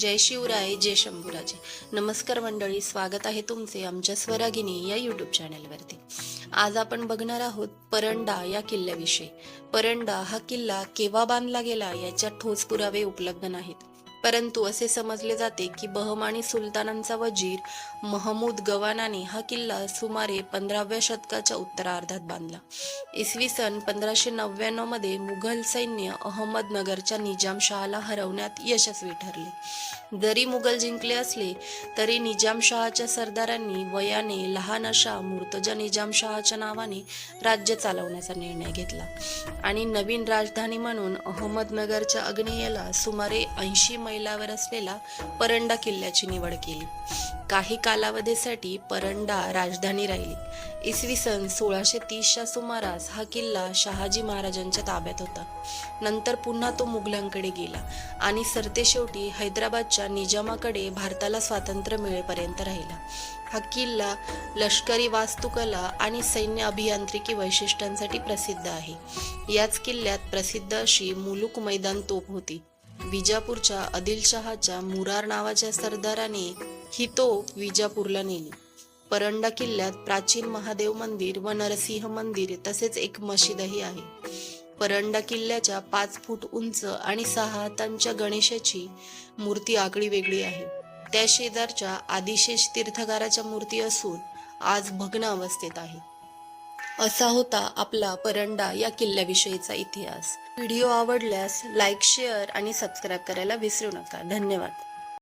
जय शिवराय जय शंभूराजे. नमस्कार मंडळी स्वागत आहे तुमचे आमच्या स्वरागिनी या यूट्यूब चॅनेलवरती आज आपण बघणार आहोत परंडा या किल्ल्याविषयी. परंडा हा किल्ला केव्हा बांधला गेला याच्या ठोस पुरावे उपलब्ध नाहीत. परंतु असे समजले जाते की बहमानी सुलतानांचा वजीर महमूद गवानाने हा किल्ला सुमारे पंधराव्या शतकाच्या उत्तरार्धात बांधला. इसवी सन पंधराशे नव्याण्णवमध्ये मुघल सैन्य अहमदनगरच्या निजामशहाला हरवण्यात यशस्वी ठरले. जरी मुघल जिंकले असले तरी निजामशहाच्या सरदारांनी वयाने लहान अशा मुर्तजा निजामशहाच्या नावाने राज्य चालवण्याचा निर्णय घेतला. आणि नवीन राजधानी म्हणून अहमदनगरच्या आग्नेयेला सुमारे ऐंशी मैलावर असलेला परंडा किल्ल्याची निवड केली. काही कालावधीसाठी परंडा राजधानी राहिली. इसवी सन सोळाशे तीसच्या सुमारास हा किल्ला शहाजी महाराजांच्या ताब्यात होता. नंतर पुन्हा तो मुघलांकडे गेला आणि सरतेशेवटी हैदराबादच्या निजामाकडे भारताला स्वातंत्र्य मिळेपर्यंत राहिला. हा किल्ला लष्करी वास्तुकला आणि सैन्य अभियांत्रिकी वैशिष्ट्यांसाठी प्रसिद्ध आहे. याच किल्ल्यात प्रसिद्ध अशी मुलुक मैदान तोप होती. विजापूरच्या आदिलशहाच्या मुरार नावाच्या सरदाराने ही तोफ विजापूरला नेली. परंडा किल्ल्यात प्राचीन महादेव मंदिर व नरसिंह मंदिर तसेच एक मशिदही आहे. परंडा किल्ल्याच्या पाच फूट उंच आणि सहा हातांच्या गणेशाची मूर्ती आगळी वेगळी आहे. त्या शेजारच्या आदिशेष तीर्थगाराच्या मूर्ती असून आज भग्न अवस्थेत आहे. असा होता आपला परंडा या किल्ल्याविषयीचा इतिहास. व्हिडिओ आवडल्यास लाईक शेअर आणि सबस्क्राईब करायला विसरू नका. धन्यवाद.